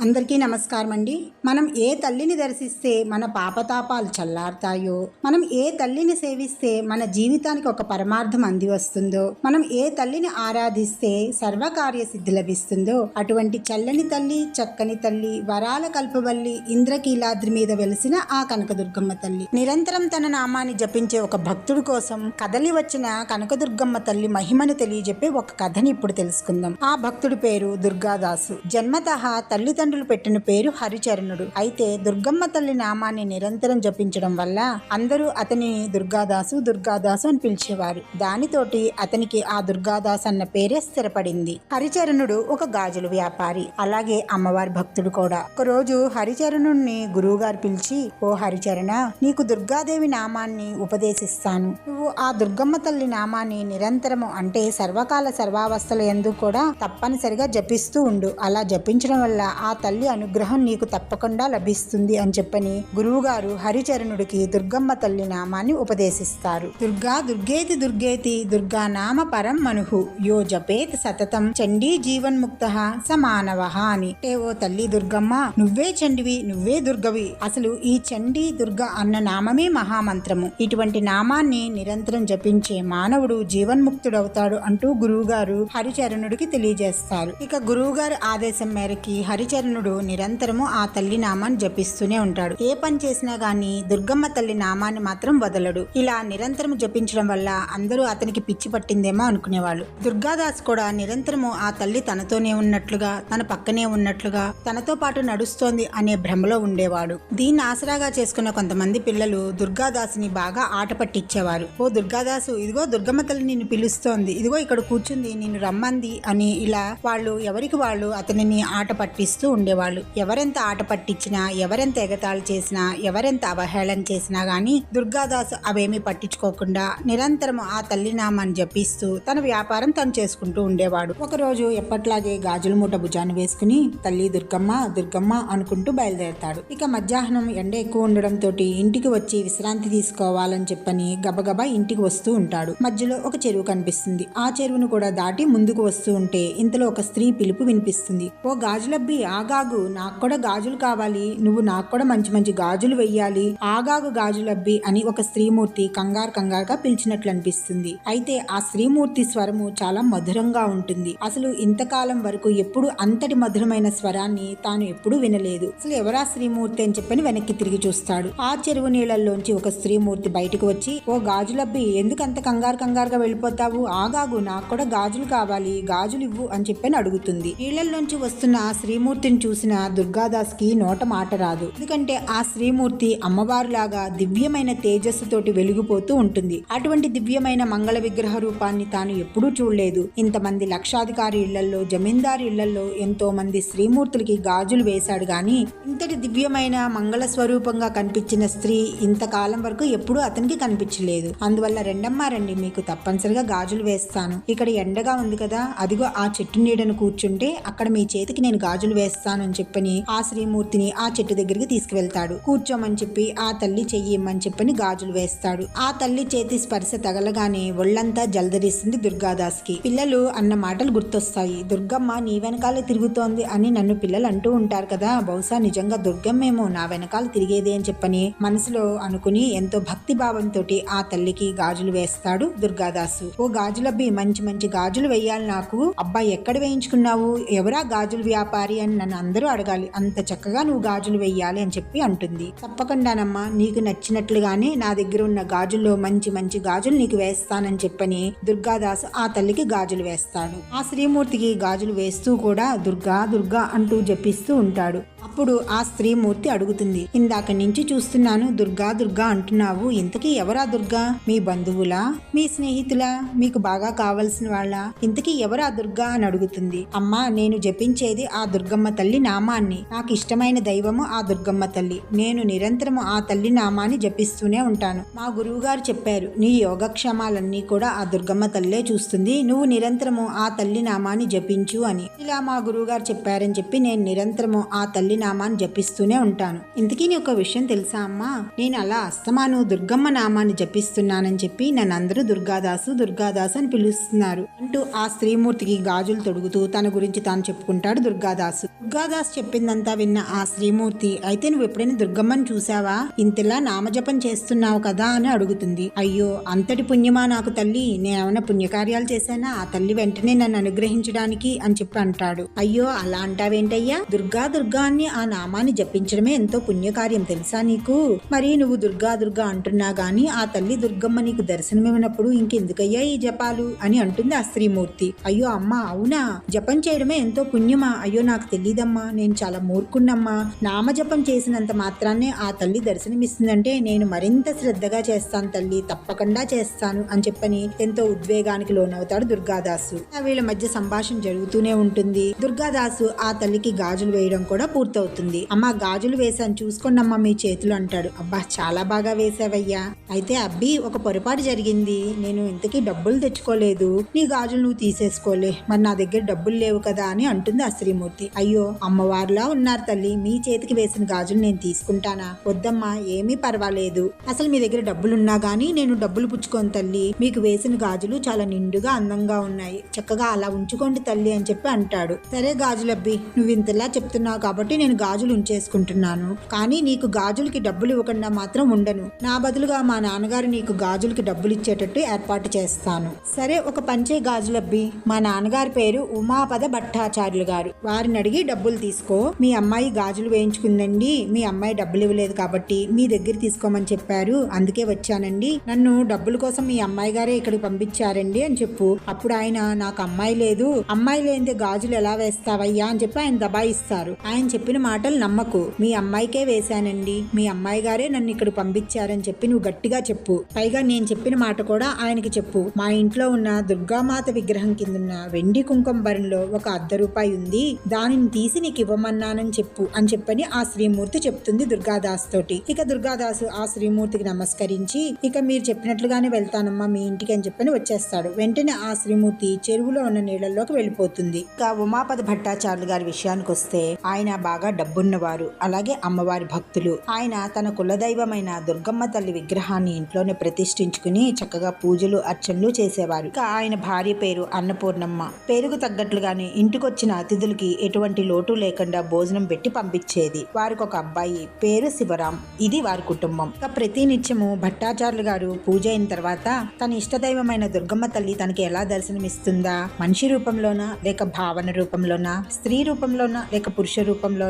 అందరికీ నమస్కారం అండి మనం ఏ తల్లిని దర్శిస్తే మన పాపతాపాలు చల్లారుతాయో మనం ఏ తల్లిని సేవిస్తే మన జీవితానికి ఒక పరమార్థం అంది వస్తుందో మనం ఏ తల్లిని ఆరాధిస్తే సర్వకార్య సిద్ధి లభిస్తుందో అటువంటి చల్లని తల్లి చక్కని తల్లి వరాల కల్పవల్లి ఇంద్రకీలాద్రి మీద వెలిసిన ఆ కనకదుర్గమ్మ తల్లి. నిరంతరం తన నామాన్ని జపించే ఒక భక్తుడి కోసం కదలి వచ్చిన కనకదుర్గమ్మ తల్లి మహిమను తెలియజెప్పే ఒక కథని ఇప్పుడు తెలుసుకుందాం. ఆ భక్తుడి పేరు దుర్గాదాసు. జన్మత తల్లిదండ్రులు పెట్టిన పేరు హరిచరణుడు. అయితే దుర్గమ్మ తల్లి నామాన్ని నిరంతరం జపించడం వల్ల అందరూ అతని దుర్గాదాసు దుర్గాదాసు అని పిలిచేవారు. దానితోటి అతనికి ఆ దుర్గాదాస్ అన్న పేరే స్థిరపడింది. హరిచరణుడు ఒక గాజుల వ్యాపారి. అలాగే అమ్మవారి భక్తుడు కూడా. ఒక రోజు హరిచరణుడిని గురువుగారు పిలిచి ఓ హరిచరణ నీకు దుర్గాదేవి నామాన్ని ఉపదేశిస్తాను. నువ్వు ఆ దుర్గమ్మ తల్లి నామాన్ని నిరంతరము అంటే సర్వకాల సర్వావస్థల ఎందు కూడా తప్పనిసరిగా జపిస్తూ ఉండు. అలా జపించడం వల్ల ఆ తల్లి అనుగ్రహం నీకు తప్పకుండా లభిస్తుంది అని చెప్పని గురువుగారు హరిచరణుడికి దుర్గమ్మ తల్లి నామాన్ని ఉపదేశిస్తారు. దుర్గా దుర్గేతి దుర్గేతి దుర్గా నామ పరం మనుహు. యో జపేత్ సతతం చండీ జీవన్ముక్త సమానవ అని. అంటే ఓ తల్లి దుర్గమ్మ నువ్వే చండివి నువ్వే దుర్గవి. అసలు ఈ చండీ దుర్గ అన్న నామమే మహామంత్రము. ఇటువంటి నామాన్ని నిరంతరం జపించే మానవుడు జీవన్ముక్తుడవుతాడు అంటూ గురువుగారు హరిచరణుడికి తెలియజేస్తారు. ఇక గురువుగారి ఆదేశం మేరకి హరిచరణుడు నిరంతరము ఆ తల్లి నామాన్ని జపిస్తూనే ఉంటాడు. ఏ పని చేసినా గాని దుర్గమ్మ తల్లి నామాన్ని మాత్రం వదలడు. ఇలా నిరంతరం జపించడం వల్ల అందరూ అతనికి పిచ్చి పట్టిందేమో అనుకునేవాళ్ళు. దుర్గాదాస్ కూడా నిరంతరము ఆ తల్లి తనతోనే ఉన్నట్లుగా తన పక్కనే ఉన్నట్లుగా తనతో పాటు నడుస్తోంది అనే భ్రమలో ఉండేవాడు. దీన్ని ఆసరాగా చేసుకున్న కొంతమంది పిల్లలు దుర్గాదాసుని బాగా ఆట పట్టించేవారు. ఓ దుర్గాదాసు ఇదిగో దుర్గమ్మ తల్లి నిన్ను పిలుస్తోంది. ఇదిగో ఇక్కడ కూర్చుంది నిన్ను రమ్మంది అని ఇలా వాళ్ళు ఎవరికి వాళ్ళు అతనిని ఆట పట్టిస్తూ ఉండేవాళ్ళు. ఎవరెంత ఆట పట్టించినా ఎవరెంత ఎగతాళి చేసినా ఎవరెంత అవహేళన చేసినా గాని దుర్గాదాసు అవేమీ పట్టించుకోకుండా నిరంతరం ఆ తల్లి నామాన్ని జపిస్తూ తన వ్యాపారం తను చేసుకుంటూ ఉండేవాడు. ఒకరోజు ఎప్పట్లాగే గాజుల మూట భుజాన్ని వేసుకుని తల్లి దుర్గమ్మ దుర్గమ్మ అనుకుంటూ బయలుదేరతాడు. ఇక మధ్యాహ్నం ఎండ ఎక్కువ ఉండడంతో ఇంటికి వచ్చి విశ్రాంతి తీసుకోవాలని చెప్పని గబగబా ఇంటికి వస్తూ ఉంటాడు. మధ్యలో ఒక చెరువు కనిపిస్తుంది. ఆ చెరువును కూడా దాటి ముందుకు వస్తూ ఉంటే ఇంతలో ఒక స్త్రీ పిలుపు వినిపిస్తుంది. ఓ గాజులబ్బి ఆగాగు. నాకు కూడా గాజులు కావాలి. నువ్వు నాకు కూడా మంచి మంచి గాజులు వెయ్యాలి. ఆగాగు గాజులబ్బి అని ఒక స్త్రీమూర్తి కంగారు కంగారుగా పిలిచినట్లు అనిపిస్తుంది. అయితే ఆ స్త్రీమూర్తి స్వరము చాలా మధురంగా ఉంటుంది. అసలు ఇంతకాలం వరకు ఎప్పుడు అంతటి మధురమైన స్వరాన్ని తాను ఎప్పుడూ వినలేదు. అసలు ఎవరా స్త్రీమూర్తి అని చెప్పని వెనక్కి తిరిగి చూస్తాడు. ఆ చెరువు నీళ్ళల్లోంచి ఒక స్త్రీమూర్తి బయటకు వచ్చి ఓ గాజులబ్బి ఎందుకు అంత కంగారు కంగారుగా వెళ్ళిపోతావు? ఆగాగు నాకు కూడా గాజులు కావాలి గాజులు ఇవ్వు అని చెప్పని అడుగుతుంది. నీళ్ళల్లోంచి వస్తున్న శ్రీమూర్తిని చూసిన దుర్గాదాస్కి నోట మాట రాదు. ఎందుకంటే ఆ శ్రీమూర్తి అమ్మవారిలాగా దివ్యమైన తేజస్సుతోటి వెలిగిపోతూ ఉంటుంది. అటువంటి దివ్యమైన మంగళ విగ్రహ రూపాన్ని తాను ఎప్పుడూ చూడలేదు. ఇంతమంది లక్షాధికారి ఇళ్ళలో జమీందారు ఇళ్ళలో ఎంతో మంది శ్రీమూర్తులకి గాజులు వేశాడు గాని ఇంతటి దివ్యమైన మంగళ స్వరూపంగా కనిపించిన స్త్రీ ఇంతకాలం వరకు ఎప్పుడూ అతనికి కనిపించలేదు. అందువల్ల రెండమ్మా రండి మీకు తప్పనిసరిగా గాజులు వేస్తాను. ఇక్కడ ఎండగా ఉంది కదా అదిగో ఆ చెట్టు నీడను కూర్చుంటే అక్కడ మీ చేతికి నేను గాజులు వేస్తాను అని చెప్పని ఆ శ్రీమూర్తిని ఆ చెట్టు దగ్గరికి తీసుకువెళ్తాడు. కూర్చోమని చెప్పి ఆ తల్లి చెయ్యి ఇమ్మని చెప్పని గాజులు వేస్తాడు. ఆ తల్లి చేతి స్పర్శ తగలగానే ఒళ్ళంతా జలదరిస్తుంది దుర్గాదాస్కి. పిల్లలు అన్న మాటలు గుర్తొస్తాయి. దుర్గమ్మ నీ వెనకాలే తిరుగుతోంది అని నన్ను పిల్లలు అంటూ ఉంటారు కదా బహుశా నిజంగా దుర్గమ్మేమో నా వెనకాల తిరిగేదే అని చెప్పని మనసులో అనుకుని ఎంతో భక్తి భావంతో ఆ తల్లికి గాజులు వేస్తాడు దుర్గాదాసు. ఓ గాజులబ్బి మంచి మంచి గాజులు వేయాలి నాకు. అబ్బాయి ఎక్కడ వేయించుకున్నావు? ఎవరా గాజులు వ్యాపారి అని నన్ను అందరూ అడగాలి. అంత చక్కగా నువ్వు గాజులు వేయాలి అని చెప్పి అంటుంది. తప్పకుండానమ్మా నీకు నచ్చినట్లుగానే నా దగ్గర ఉన్న గాజుల్లో మంచి మంచి గాజులు నీకు వేస్తానని చెప్పని దుర్గాదాసు ఆ తల్లికి గాజులు వేస్తాడు. ఆ శ్రీమూర్తికి గాజులు వేస్తూ కూడా దుర్గా దుర్గా అంటూ జపిస్తూ ఉంటాడు. అప్పుడు ఆ స్త్రీమూర్తి అడుగుతుంది ఇందాక నుంచి చూస్తున్నాను దుర్గా దుర్గా అంటున్నావు. ఇంతకీ ఎవరా దుర్గా? మీ బంధువులా? మీ స్నేహితులా? మీకు బాగా కావలసిన వాళ్ళ? ఇంతకీ ఎవరా దుర్గా? అని అడుగుతుంది. అమ్మా నేను జపించేది ఆ దుర్గమ్మ తల్లి నామాన్ని. నాకు ఇష్టమైన దైవము ఆ దుర్గమ్మ తల్లి. నేను నిరంతరము ఆ తల్లి నామాన్ని జపిస్తూనే ఉంటాను. మా గురువు గారు చెప్పారు నీ యోగక్షేమాలన్నీ కూడా ఆ దుర్గమ్మ తల్లే చూస్తుంది. నువ్వు నిరంతరము ఆ తల్లి నామాన్ని జపించు అని. ఇలా మా గురువు గారు చెప్పారని చెప్పి నేను నిరంతరము ఆ తల్లి నామాన్ని జపిస్తూనే ఉంటాను. ఇంతకీ నీ ఒక విషయం తెలుసా అమ్మా? నేను అలా అస్తమాను దుర్గమ్మ నామాన్ని జపిస్తున్నానని చెప్పి నన్ను అందరూ దుర్గాదాసు దుర్గాదాసు అని పిలుస్తున్నారు. అంటూ ఆ స్త్రీమూర్తికి గాజులు తొడుగుతూ తన గురించి తాను చెప్పుకుంటాడు దుర్గాదాసు. దుర్గాదాస్ చెప్పిందంతా విన్న ఆ శ్రీమూర్తి అయితే నువ్వు ఎప్పుడైనా దుర్గమ్మని చూసావా ఇంతలా నామజపం చేస్తున్నావు కదా? అని అడుగుతుంది. అయ్యో అంతటి పుణ్యమా నాకు తల్లి? నేనేమైనా పుణ్యకార్యాలు చేశానా? ఆ తల్లి వెంటనే నన్ను అనుగ్రహించడానికి అని చెప్పి అంటాడు. అయ్యో అలా అంటావేంటయ్యా? దుర్గా దుర్గా అని ఆ నామాన్ని జపించడమే ఎంతో పుణ్యకార్యం తెలుసా నీకు? మరి నువ్వు దుర్గా దుర్గా అంటున్నా గాని ఆ తల్లి దుర్గమ్మ నీకు దర్శనమివ్వనప్పుడు ఇంకెందుకయ్యా ఈ జపాలు? అని అంటుంది ఆ స్త్రీమూర్తి. అయ్యో అమ్మా అవునా? జపం చేయడమే ఎంతో పుణ్యమా? అయ్యో నాకు తెలియదమ్మా నేను చాలా మూర్ఖున్నమ్మా నామజపం చేసినంత మాత్రాన్నే ఆ తల్లి దర్శనమిస్తుందంటే నేను మరింత శ్రద్ధగా చేస్తాను తల్లి తప్పకుండా చేస్తాను అని చెప్పని ఎంతో ఉద్వేగానికి లోనవుతాడు దుర్గాదాసు. ఆ వీళ్ళ మధ్య సంభాషణ జరుగుతూనే ఉంటుంది. దుర్గాదాసు ఆ తల్లికి గాజులు వేయడం కూడా పూర్తి పూర్తవుతుంది. అమ్మ గాజులు వేశాను. చూసుకోండి అమ్మా మీ చేతులు అంటాడు. అబ్బా చాలా బాగా వేసావయ్యా అయితే అబ్బి ఒక పొరపాటు జరిగింది. నేను ఇంతకీ డబ్బులు తెచ్చుకోలేదు. నీ గాజులు నువ్వు తీసేసుకోలే. మరి నా దగ్గర డబ్బులు లేవు కదా అని అంటుంది ఆ శ్రీమూర్తి అయ్యో అమ్మవారిలా ఉన్నారు తల్లి. మీ చేతికి వేసిన గాజులు నేను తీసుకుంటానా? వద్దమ్మా ఏమీ పర్వాలేదు. అసలు మీ దగ్గర డబ్బులు ఉన్నా గానీ నేను డబ్బులు పుచ్చుకోను తల్లి. మీకు వేసిన గాజులు చాలా నిండుగా అందంగా ఉన్నాయి. చక్కగా అలా ఉంచుకోండి తల్లి అని చెప్పి అంటాడు. సరే గాజులబ్బి నువ్వు ఇంతలా చెప్తున్నావు కాబట్టి నేను గాజులు ఉంచేసుకుంటున్నాను. కానీ నీకు గాజులకి డబ్బులు ఇవ్వకుండా మాత్రం ఉండను. నా బదులుగా మా నాన్నగారు నీకు గాజులకి డబ్బులు ఇచ్చేటట్టు ఏర్పాటు చేస్తాను. సరే ఒక పంచే గాజులబ్బి మా నాన్నగారి పేరు ఉమాపద భట్టాచార్యులు గారు. వారిని అడిగి డబ్బులు తీసుకో. మీ అమ్మాయి గాజులు వేయించుకుందండి. మీ అమ్మాయి డబ్బులు ఇవ్వలేదు కాబట్టి మీ దగ్గర తీసుకోమని చెప్పారు. అందుకే వచ్చానండి. నన్ను డబ్బుల కోసం మీ అమ్మాయి గారే ఇక్కడికి పంపించారండి అని చెప్పు. అప్పుడు ఆయన నాకు అమ్మాయి లేదు. అమ్మాయి లేనిదే గాజులు ఎలా వేస్తావయ్యా? అని చెప్పి ఆయన దబాయిస్తారు. ఆయన చెప్పిన మాటలు నమ్మకు. మీ అమ్మాయికే వేశానండి. మీ అమ్మాయి గారే నన్ను ఇక్కడ పంపించారని చెప్పి నువ్వు గట్టిగా చెప్పు. పైగా నేను చెప్పిన మాట కూడా ఆయనకి చెప్పు. మా ఇంట్లో ఉన్న దుర్గామాత విగ్రహం కిందున్న వెండి కుంకుమ భరణిలో ఒక అర్ధ రూపాయి ఉంది. దానిని తీసి నీకు ఇవ్వమన్నానని చెప్పు అని చెప్పని ఆ శ్రీమూర్తి చెప్తుంది దుర్గాదాస్ తోటి. ఇక దుర్గాదాసు ఆ శ్రీమూర్తికి నమస్కరించి ఇక మీరు చెప్పినట్లుగానే వెళ్తానమ్మా మీ ఇంటికి అని చెప్పని వచ్చేస్తాడు. వెంటనే ఆ శ్రీమూర్తి చెరువులో ఉన్న నీళ్ళలోకి వెళ్ళిపోతుంది. ఇక ఉమాపద భట్టాచార్యులు గారి విషయానికి వస్తే ఆయన బాగా డబ్బున్నవారు అలాగే అమ్మవారి భక్తులు. ఆయన తన కులదైవమైన దుర్గమ్మ తల్లి విగ్రహాన్ని ఇంట్లోనే ప్రతిష్ఠించుకుని చక్కగా పూజలు అర్చనలు చేసేవారు. ఇక ఆయన భార్య పేరు అన్నపూర్ణమ్మ. పేరుకు తగ్గట్లుగానే ఇంటికొచ్చిన అతిథులకి ఎటువంటి లోటు లేకుండా భోజనం పెట్టి పంపించేది. వారికి ఒక అబ్బాయి పేరు శివరాం. ఇది వారి కుటుంబం. ఇక ప్రతి నిత్యము భట్టాచార్యులు గారు పూజ అయిన తర్వాత తన ఇష్టదైవమైన దుర్గమ్మ తల్లి తనకి ఎలా దర్శనమిస్తుందా? మనిషి రూపంలోనా? లేక భావన రూపంలోనా? స్త్రీ రూపంలోనా? లేక పురుష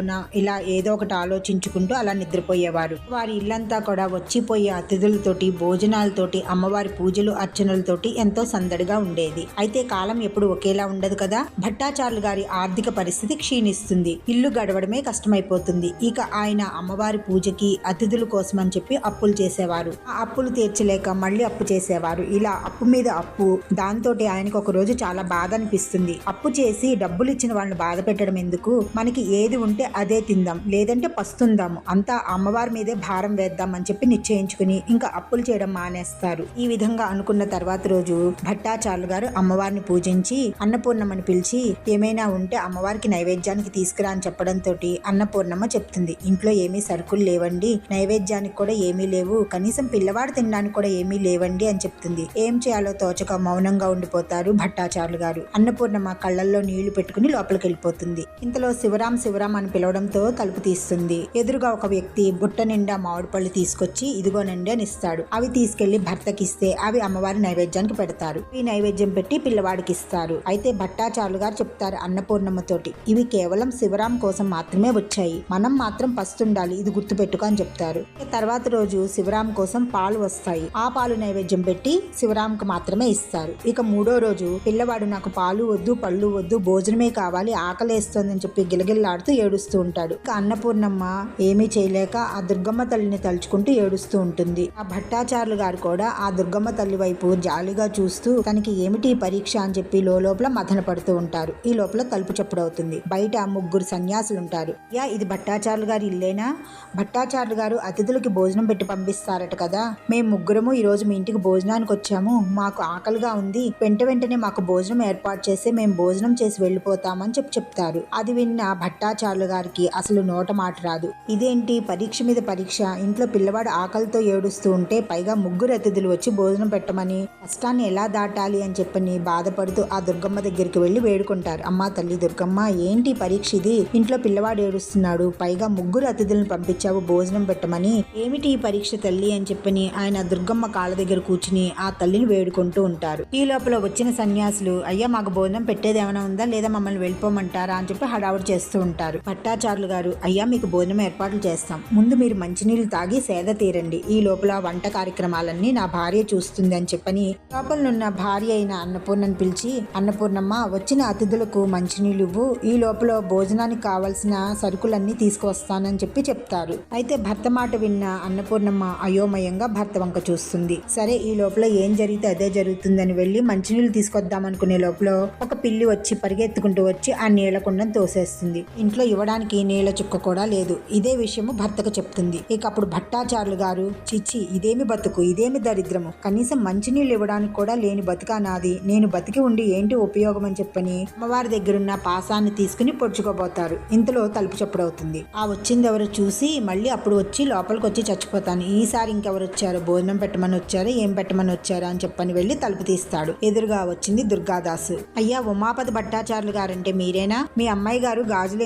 రూపంలోనా ఇలా ఏదో ఒకటి ఆలోచించుకుంటూ అలా నిద్రపోయేవారు. వారి ఇల్లంతా కూడా వచ్చిపోయే అతిథులతోటి భోజనాలతోటి అమ్మవారి పూజలు అర్చనలతోటి ఎంతో సందడిగా ఉండేది. అయితే కాలం ఎప్పుడు ఒకేలా ఉండదు కదా? భట్టాచార్యులు గారి ఆర్థిక పరిస్థితి క్షీణిస్తుంది. ఇల్లు గడవడమే కష్టమైపోతుంది. ఇక ఆయన అమ్మవారి పూజకి అతిథుల కోసం అని చెప్పి అప్పులు చేసేవారు. ఆ అప్పులు తీర్చలేక మళ్ళీ అప్పు చేసేవారు. ఇలా అప్పు మీద అప్పు దాంతో ఆయనకు ఒక రోజు చాలా బాధ అనిపిస్తుంది. అప్పు చేసి డబ్బులు ఇచ్చిన వాళ్ళని బాధ పెట్టడం ఎందుకు? మనకి ఏది ఉంటే అదే తిందాం లేదంటే పస్తుందాము. అంతా అమ్మవారి మీదే భారం వేద్దాం అని చెప్పి నిశ్చయించుకుని ఇంకా అప్పులు చేయడం మానేస్తారు. ఈ విధంగా అనుకున్న తర్వాత రోజు భట్టాచార్యులు గారు అమ్మవారిని పూజించి అన్నపూర్ణమ్మని పిలిచి ఏమైనా ఉంటే అమ్మవారికి నైవేద్యానికి తీసుకురా అని చెప్పడంతో అన్నపూర్ణమ్మ చెప్తుంది. ఇంట్లో ఏమీ సరుకులు లేవండి నైవేద్యానికి కూడా ఏమీ లేవు కనీసం పిల్లవాడు తినడానికి కూడా ఏమీ లేవండి అని చెప్తుంది. ఏం చేయాలో తోచక మౌనంగా ఉండిపోతారు భట్టాచార్యులు గారు. అన్నపూర్ణమ్మ కళ్ళల్లో నీళ్ళు పెట్టుకుని లోపలికి వెళ్ళిపోతుంది. ఇంతలో శివరాం శివరాం అని పిలవడంతో తలుపు తీస్తుంది. ఎదురుగా ఒక వ్యక్తి బుట్ట నిండా మామిడి పళ్ళు తీసుకొచ్చి ఇదిగోనండి అని ఇస్తాడు. అవి తీసుకెళ్ళి భర్తకిస్తే అవి అమ్మవారి నైవేద్యానికి పెడతారు. ఈ నైవేద్యం పెట్టి పిల్లవాడికి ఇస్తారు. అయితే భట్టాచార్యులు గారు చెప్తారు అన్నపూర్ణమ్మతోటి ఇవి కేవలం శివరాం కోసం మాత్రమే వచ్చాయి. మనం మాత్రం పస్తుండాలి ఇది గుర్తుపెట్టుకో అని చెప్తారు. తర్వాత రోజు శివరాం కోసం పాలు వస్తాయి. ఆ పాలు నైవేద్యం పెట్టి శివరాంకు మాత్రమే ఇస్తారు. ఇక మూడో రోజు పిల్లవాడు నాకు పాలు వద్దు పళ్ళు వద్దు భోజనమే కావాలి ఆకలేస్తోందని చెప్పి గిలగిల్లాడుతూ ఏడు ఏడుస్తూ ఉంటాడు. అన్నపూర్ణమ్మ ఏమీ చేయలేక ఆ దుర్గమ్మ తల్లిని తలుచుకుంటూ ఏడుస్తూ ఉంటుంది. ఆ భట్టాచార్యులు గారు కూడా ఆ దుర్గమ్మ తల్లి వైపు జాలిగా చూస్తూ తనకి ఏమిటి పరీక్ష అని చెప్పి లోపల మథన పడుతూ ఉంటారు. ఈ లోపల తలుపు చప్పుడవుతుంది బయట ముగ్గురు సన్యాసులు ఉంటారు యా ఇది భట్టాచార్యులు గారి ఇల్లేనా? భట్టాచార్యులు గారు అతిథులకి భోజనం పెట్టి పంపిస్తారట కదా. మేము ముగ్గురము ఈ రోజు మీ ఇంటికి భోజనానికి వచ్చాము. మాకు ఆకలిగా ఉంది. వెంట వెంటనే మాకు భోజనం ఏర్పాటు చేస్తే మేము భోజనం చేసి వెళ్ళిపోతామని చెప్పి చెప్తారు. అది విన్న భట్టాచార్యులు గారికి అసలు నోట మాట రాదు. ఇదేంటి? పరీక్ష మీద పరీక్ష. ఇంట్లో పిల్లవాడు ఆకలితో ఏడుస్తూ ఉంటే పైగా ముగ్గురు అతిథులు వచ్చి భోజనం పెట్టమని కష్టాన్ని ఎలా దాటాలి అని చెప్పని బాధపడుతూ ఆ దుర్గమ్మ దగ్గరికి వెళ్ళి వేడుకుంటారు. అమ్మా తల్లి దుర్గమ్మ ఏంటి పరీక్ష ఇది? ఇంట్లో పిల్లవాడు ఏడుస్తున్నాడు. పైగా ముగ్గురు అతిథులను పంపించావు భోజనం పెట్టమని. ఏమిటి ఈ పరీక్ష తల్లి అని చెప్పని ఆయన దుర్గమ్మ కాళ్ళ దగ్గర కూర్చుని ఆ తల్లిని వేడుకుంటూ ఉంటారు. ఈ లోపల వచ్చిన సన్యాసులు అయ్యా మాకు భోజనం పెట్టేది ఏమైనా ఉందా? లేదా మమ్మల్ని వెళ్ళిపోమంటారా? అని చెప్పి హడావుడి చేస్తూ ఉంటారు. భట్టాచార్యులు గారు అయ్యా మీకు భోజనం ఏర్పాట్లు చేస్తాం. ముందు మీరు మంచినీళ్ళు తాగి సేద తీరండి. ఈ లోపల వంట కార్యక్రమాలన్నీ నా భార్య చూస్తుంది అని చెప్పని లోపలనున్న భార్య అయిన అన్నపూర్ణను పిలిచి అన్నపూర్ణమ్మ వచ్చిన అతిథులకు మంచినీళ్ళు ఇవ్వు. ఈ లోపల భోజనానికి కావాల్సిన సరుకులన్నీ తీసుకువస్తానని చెప్పి చెప్తారు. అయితే భర్త మాట విన్న అన్నపూర్ణమ్మ అయోమయంగా భర్త వంక చూస్తుంది. సరే ఈ లోపల ఏం జరిగితే అదే జరుగుతుందని వెళ్ళి మంచినీళ్ళు తీసుకొద్దాం అనుకునే లోపల ఒక పిల్లి వచ్చి పరిగెత్తుకుంటూ వచ్చి ఆ నీళ్ళ కుండను తోసేస్తుంది. ఇంట్లో ఇవ్వడం ఇవ్వడానికి నీళ్ళ చుక్క కూడా లేదు. ఇదే విషయము భర్తకు చెప్తుంది. ఇక అప్పుడు భట్టాచారులు గారు చిచ్చి ఇదేమి బతుకు? ఇదేమి దరిద్రము? కనీసం మంచినీళ్ళు ఇవ్వడానికి కూడా లేని బతుకా నాది? నేను బతికి ఉండి ఏంటి ఉపయోగం అని చెప్పని అమ్మవారి దగ్గరున్న పాసాన్ని తీసుకుని పొడుచుకోబోతారు. ఇంతలో తలుపు చప్పుడవుతుంది. ఆ వచ్చిందెవరో చూసి మళ్ళీ అప్పుడు వచ్చి లోపలికి వచ్చి చచ్చిపోతాను. ఈసారి ఇంకెవరు వచ్చారు? భోజనం పెట్టమని వచ్చారు? ఏం పెట్టమని వచ్చారు? అని చెప్పని వెళ్ళి తలుపు తీస్తాడు. ఎదురుగా వచ్చింది దుర్గాదాసు. అయ్యా ఉమాపతి భట్టాచారులు గారంటే మీరేనా? మీ అమ్మాయి గారు గాజులు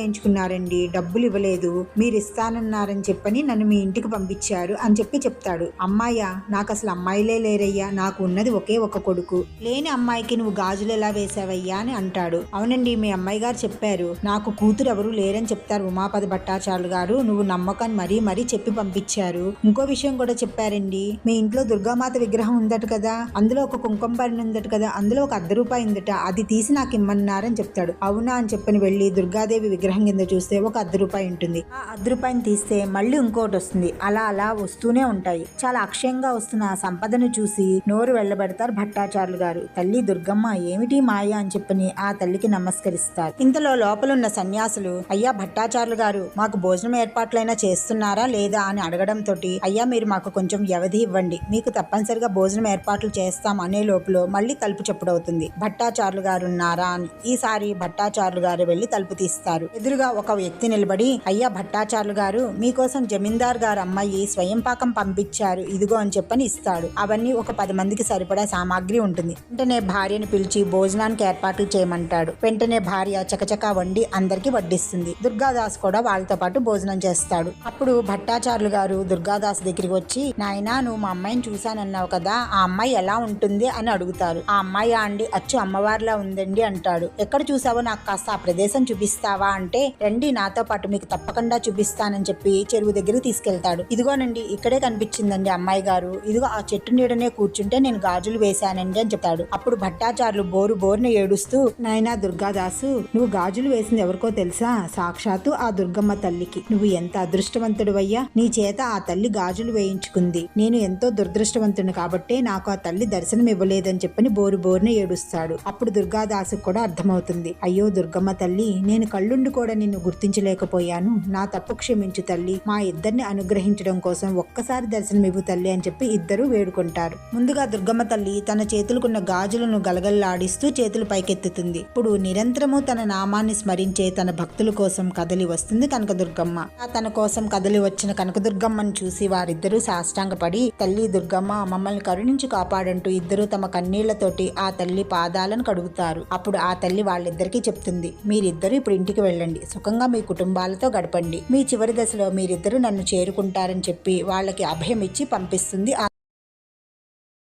ఇవ్వమన్నారండి డబ్బులు ఇవ్వలేదు. మీరు ఇస్తానన్నారని చెప్పని నన్ను మీ ఇంటికి పంపించారు అని చెప్పి చెప్తాడు. అమ్మాయ్యా నాకు అసలు అమ్మాయిలే లేరయ్యా. నాకు ఉన్నది ఒకే ఒక కొడుకు. లేని అమ్మాయికి నువ్వు గాజులు ఎలా వేసావయ్యా అని అంటాడు. అవునండి మీ అమ్మాయి గారు చెప్పారు. నాకు కూతురు ఎవరు లేరని చెప్తారు ఉమాపద భట్టాచార్యులు గారు. నువ్వు నమ్మకాన్ని మరీ మరీ చెప్పి పంపించారు. ఇంకో విషయం కూడా చెప్పారండి. మీ ఇంట్లో దుర్గామాత విగ్రహం ఉందట కదా? అందులో ఒక కుంకుమ పడిన ఉందట కదా? అందులో ఒక అర్ధ రూపాయి ఉందట. అది తీసి నాకు ఇమ్మన్నారని చెప్తాడు. అవునా అని చెప్పని వెళ్ళి దుర్గాదేవి విగ్రహం కింద చూస్తే ఒక అర్ధ రూపాయి ఉంటుంది. ఆ అర్ధ రూపాయిని తీస్తే మళ్ళీ ఇంకోటి వస్తుంది. అలా అలా వస్తూనే ఉంటాయి. చాలా అక్షయంగా వస్తున్న ఆ సంపదను చూసి నోరు వెళ్ళబెడతారు భట్టాచారులు గారు. తల్లి దుర్గమ్మ ఏమిటి మాయ అని చెప్పని ఆ తల్లికి నమస్కరిస్తారు. ఇంతలో లోపలున్న సన్యాసులు అయ్యా భట్టాచార్యులు గారు మాకు భోజనం ఏర్పాట్లైనా చేస్తున్నారా లేదా? అని అడగడంతో అయ్యా మీరు మాకు కొంచెం వ్యవధి ఇవ్వండి. మీకు తప్పనిసరిగా భోజనం ఏర్పాట్లు చేస్తాం అనే లోపల మళ్ళీ తలుపు చెప్పుడవుతుంది. భట్టాచారులు గారు ఉన్నారా? అని. ఈసారి భట్టాచారులు గారు వెళ్ళి తలుపు తీస్తారు. ఎదురుగా ఒక వ్యక్తి నిలబడి అయ్యా భట్టాచారులు గారు మీకోసం జమీందార్ గారు అమ్మాయి స్వయం పాకం పంపించారు ఇదిగో అని చెప్పని ఇస్తాడు. అవన్నీ ఒక పది మందికి సరిపడా సామాగ్రి ఉంటుంది. వెంటనే భార్యను పిలిచి భోజనానికి ఏర్పాట్లు చేయమంటాడు. వెంటనే భార్య చకచకా వండి అందరికి వడ్డిస్తుంది. దుర్గాదాస్ కూడా వాళ్ళతో పాటు భోజనం చేస్తాడు. అప్పుడు భట్టాచారులు గారు దుర్గాదాస్ దగ్గరికి వచ్చి నాయనా నువ్వు మా అమ్మాయిని చూశానన్నావు కదా ఆ అమ్మాయి ఎలా ఉంటుంది? అని అడుగుతారు. ఆ అమ్మాయి అండి? అచ్చు అమ్మవారిలా ఉందండి అంటాడు. ఎక్కడ చూసావో నాకు కాస్త ఆ ప్రదేశం చూపిస్తావా? అంటే రండి నాతో పాటు మీకు తప్పకుండా చూపిస్తానని చెప్పి చెరువు దగ్గరికి తీసుకెళ్తాడు. ఇదిగోనండి ఇక్కడే కనిపించిందండి అమ్మాయి గారు. ఇదిగో ఆ చెట్టు నీడనే కూర్చుంటే నేను గాజులు వేశానండి అని చెప్తాడు. అప్పుడు భట్టాచారులు బోరు బోరున ఏడుస్తూ నాయనా దుర్గాదాసు నువ్వు గాజులు వేసింది ఎవరికో తెలుసా? సాక్షాత్తు ఆ దుర్గమ్మ తల్లికి. నువ్వు ఎంత అదృష్టవంతుడివయ్యా? నీ చేత ఆ తల్లి గాజులు వేయించుకుంది. నేను ఎంతో దురదృష్టవంతుని కాబట్టే నాకు ఆ తల్లి దర్శనం ఇవ్వలేదని చెప్పని బోరు బోరున ఏడుస్తాడు. అప్పుడు దుర్గాదాసు కూడా అర్థమవుతుంది. అయ్యో దుర్గమ్మ తల్లి నేను కళ్ళుండి కూడా నిన్ను గుర్తించలేకపోయాను. నా తప్పు క్షమించు తల్లి. మా ఇద్దరిని అనుగ్రహించడం కోసం ఒక్కసారి దర్శనం ఇవ్వు తల్లి అని చెప్పి ఇద్దరు వేడుకుంటారు. ముందుగా దుర్గమ్మ తల్లి తన చేతులకున్న గాజులను గలగల్లాడిస్తూ చేతులు పైకెత్తుతుంది. ఇప్పుడు నిరంతరము తన నామాన్ని స్మరించే తన భక్తుల కోసం కదలి వస్తుంది కనకదుర్గమ్మ. తన కోసం కదలి వచ్చిన కనకదుర్గమ్మను చూసి వారిద్దరూ సాష్టాంగపడి తల్లి దుర్గమ్మ మమ్మల్ని కరుణించి కాపాడంటూ ఇద్దరు తమ కన్నీళ్ళతోటి ఆ తల్లి పాదాలను కడుగుతారు. అప్పుడు ఆ తల్లి వాళ్ళిద్దరికీ చెప్తుంది మీరిద్దరూ ఇప్పుడు ఇంటికి వెళ్ళండి. సుఖంగా మీ కుటుంబాలతో గడపండి. మీ చివరి దశలో మీరిద్దరూ నన్ను చేరుకుంటారని చెప్పి వాళ్ళకి అభయం ఇచ్చి పంపిస్తుంది ఆ